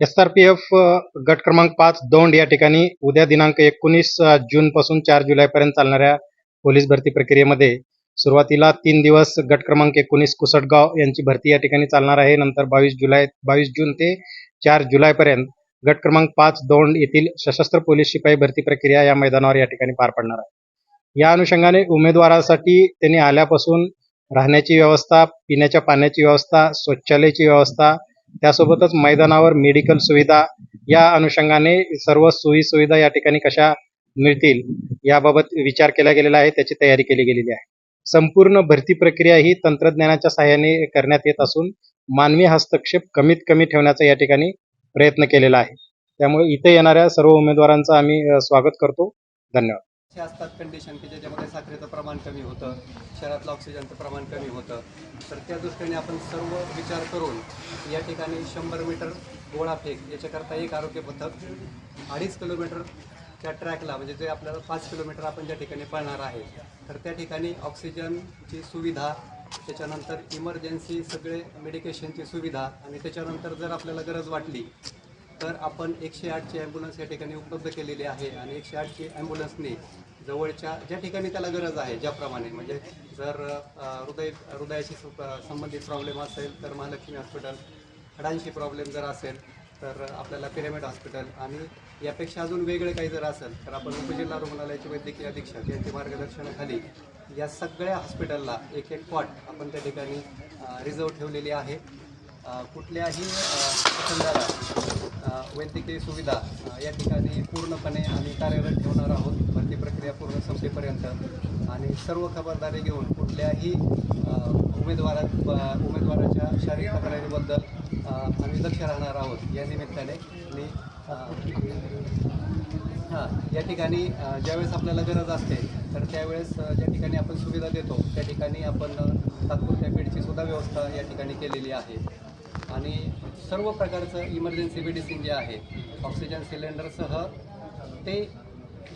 S R P F गट क्रमांक पाच दौंड या ठिकाणी उद्या दिनांक एकोणीस जून पासून चार जुलैपर्यंत चालणाऱ्या पोलीस भरती प्रक्रियेमध्ये सुरुवातीला तीन दिवस गट क्रमांक एकोणीस कुसटगाव यांची भरती या ठिकाणी चालणार आहे. नंतर बावीस जुलै बावीस जून ते चार जुलैपर्यंत गट क्रमांक पाच दौंड येथील सशस्त्र पोलीस शिपाई भरती प्रक्रिया या मैदानावर या ठिकाणी पार पडणार आहे. या अनुषंगाने उमेदवारासाठी त्यांनी आल्यापासून राहण्याची व्यवस्था पिण्याच्या पाण्याची व्यवस्था शौचालयाची व्यवस्था त्यासोबतच मैदानावर मेडिकल सुविधा या अनुषंगाने सर्व सोयी सुविधा या ठिकाणी कशा मिळतील याबाबत विचार केला गेलेला आहे. त्याची तयारी केली गेलेली आहे. संपूर्ण भरती प्रक्रिया ही तंत्रज्ञानाच्या सहाय्याने करण्यात येत असून मानवी हस्तक्षेप कमीत कमी ठेवण्याचा या ठिकाणी प्रयत्न केलेला आहे. त्यामुळे इथे येणाऱ्या सर्व उमेदवारांचं आम्ही स्वागत करतो. धन्यवाद. असे असतात कंडिशन की ज्याच्यामध्ये साखरेचं प्रमाण कमी होतं शहरातलं ऑक्सिजनचं प्रमाण कमी होतं तर त्या दृष्टीने आपण सर्व विचार करून या ठिकाणी शंभर मीटर गोळा फेक याच्याकरता एक आरोग्य पथक अडीच किलोमीटरच्या ट्रॅकला म्हणजे जे आपल्याला पाच किलोमीटर आपण ज्या ठिकाणी पळणार आहे तर त्या ठिकाणी ऑक्सिजनची सुविधा त्याच्यानंतर इमर्जन्सी सगळे मेडिकेशनची सुविधा आणि त्याच्यानंतर जर आपल्याला गरज वाटली तर आपण एकशे आठची ॲम्ब्युलन्स या ठिकाणी उपलब्ध केलेली आहे आणि एकशे आठची ॲम्ब्युलन्सने जवळच्या ज्या ठिकाणी त्याला गरज आहे ज्याप्रमाणे म्हणजे जर हृदय हृदयाशी संबंधित प्रॉब्लेम असेल तर महालक्ष्मी हॉस्पिटल हाडांशी प्रॉब्लेम जर असेल तर आपल्याला पिरामिड हॉस्पिटल आणि यापेक्षा अजून वेगळे काही जर असेल तर आपण उपजिल्हा रुग्णालयाचे वैद्यकीय अधीक्षक यांच्या मार्गदर्शनाखाली या सगळ्या हॉस्पिटलला एक एक कॉट आपण त्या ठिकाणी रिझर्व ठेवलेली आहे. कुठल्याही प्रसंगाला वैद्यकीय सुविधा या ठिकाणी पूर्णपणे आम्ही कार्यरत ठेवणार आहोत. भरती प्रक्रिया पूर्ण संपेपर्यंत. आणि सर्व खबरदारी घेऊन कुठल्याही उमेदवारा उमेदवाराच्या शारीरिक तक्रारीबद्दल आम्ही लक्ष राहणार आहोत. या निमित्ताने मी हां या ठिकाणी ज्यावेळेस आपल्याला गरज असते तर त्यावेळेस ज्या ठिकाणी आपण सुविधा देतो त्या ठिकाणी आपण तात्पुरत्या बेडची सुद्धा व्यवस्था या ठिकाणी केलेली आहे. आणि सर्व प्रकारचं इमर्जन्सी मेडिसिन जे आहे. ऑक्सिजन सिलेंडरसह ते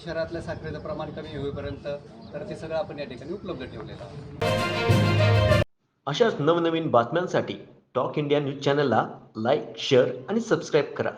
शहरातल्या साखरेचं प्रमाण कमी होईपर्यंत तर ते सगळं आपण या ठिकाणी उपलब्ध ठेवलेलं आहे. अशाच नवनवीन बातम्यांसाठी टॉक इंडिया न्यूज चॅनलला लाईक शेअर आणि सबस्क्राईब करा.